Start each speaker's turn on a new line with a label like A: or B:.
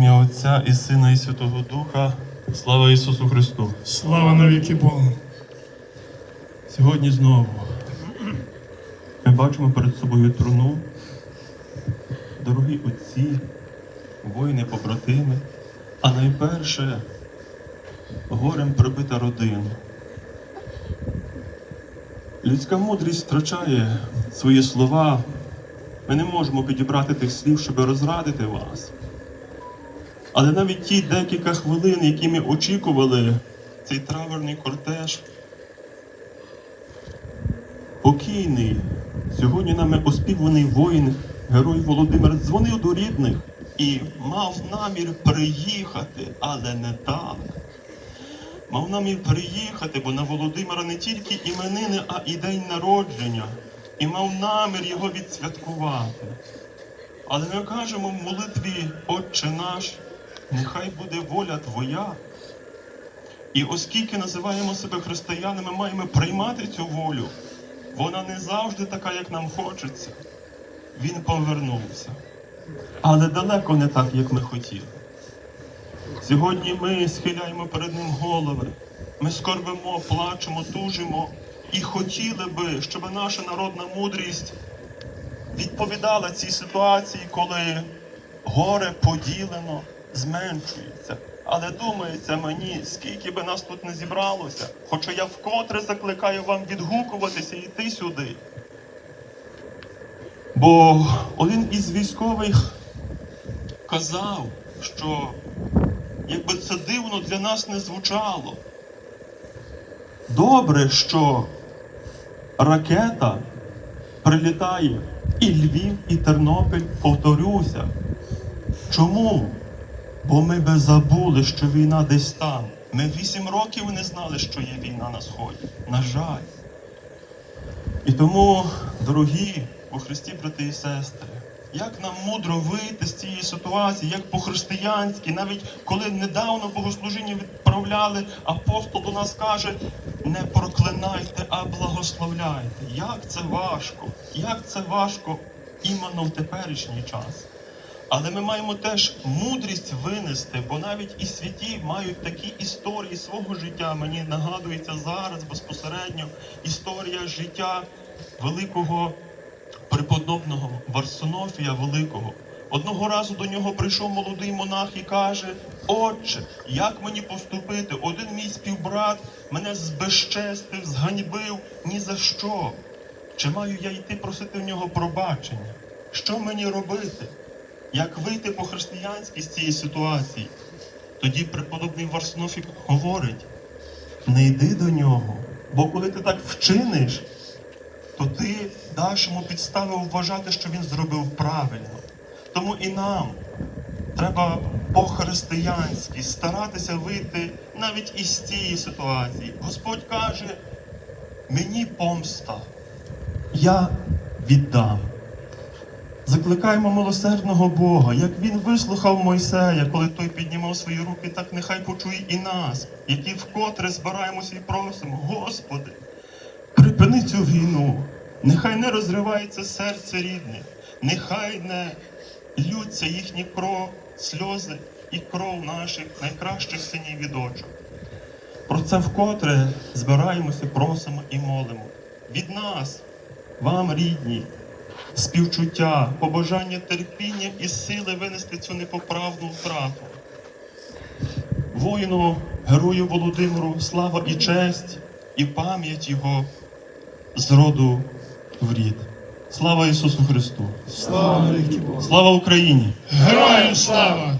A: ім'я Отця і Сина, і Святого Духа. Слава Ісусу Христу!
B: Слава навіки Богу.
A: Сьогодні знову ми бачимо перед собою труну. Дорогі отці, воїни, побратими, а найперше горем прибита родина. Людська мудрість втрачає свої слова. Ми не можемо підібрати тих слів, щоб розрадити вас. Але навіть ті декілька хвилин, які ми очікували, цей траверний кортеж, покійний, сьогодні нами оспіваний воїн, герой Володимир, дзвонив до рідних і мав намір приїхати, але не так. Мав намір приїхати, бо на Володимира не тільки іменини, а і день народження, і мав намір його відсвяткувати. Але ми кажемо в молитві Отче наш, нехай буде воля Твоя. І оскільки називаємо себе християнами, маємо приймати цю волю. Вона не завжди така, як нам хочеться. Він повернувся. Але далеко не так, як ми хотіли. Сьогодні ми схиляємо перед ним голови. Ми скорбимо, плачемо, тужимо і хотіли би, щоб наша народна мудрість відповідала цій ситуації, коли горе поділено, зменшується. Але думається мені, скільки би нас тут не зібралося, хоча я вкотре закликаю вам відгукуватися і йти сюди. Бо один із військових казав, що якби це дивно для нас не звучало. Добре, що ракета прилітає і Львів, і Тернопіль, повторюся. Чому? Бо ми би забули, що війна десь там. Ми вісім років не знали, що є війна на сході. На жаль. І тому, дорогі у Христі, брати і сестри, як нам мудро вийти з цієї ситуації, як по-християнськи, навіть коли недавно богослужіння відправляли, апостол до нас каже: не проклинайте, а благословляйте. Як це важко, як це важко іменно в теперішній час. Але ми маємо теж мудрість винести, бо навіть і святі мають такі історії свого життя. Мені нагадується зараз безпосередньо історія життя великого преподобного Варсонофія Великого. Одного разу до нього прийшов молодий монах і каже: Отче, як мені поступити? Один мій співбрат мене збезчестив, зганьбив ні за що. Чи маю я йти просити в нього пробачення? Що мені робити? Як вийти по-християнськи з цієї ситуації? Тоді преподобний Варсонофік говорить: не йди до нього, бо коли ти так вчиниш, то ти даш йому підстави вважати, що він зробив правильно. Тому і нам треба по-християнськи старатися вийти навіть із цієї ситуації. Господь каже: мені помста, я віддам. Закликаємо милосердного Бога, як він вислухав Мойсея, коли той піднімав свої руки, так нехай почує і нас, які вкотре збираємося і просимо, Господи, припини цю війну, нехай не розривається серце рідних, нехай не ллються їхні кров, сльози і кров наших найкращих синів і дочок. Про це вкотре збираємося, просимо і молимо. Від нас, вам, рідні, співчуття, побажання терпіння і сили винести цю непоправну втрату. Воїну, герою Володимиру, слава і честь, і пам'ять його з роду в рід. Слава Ісусу Христу!
B: Слава.
A: Слава Україні!
B: Героям слава!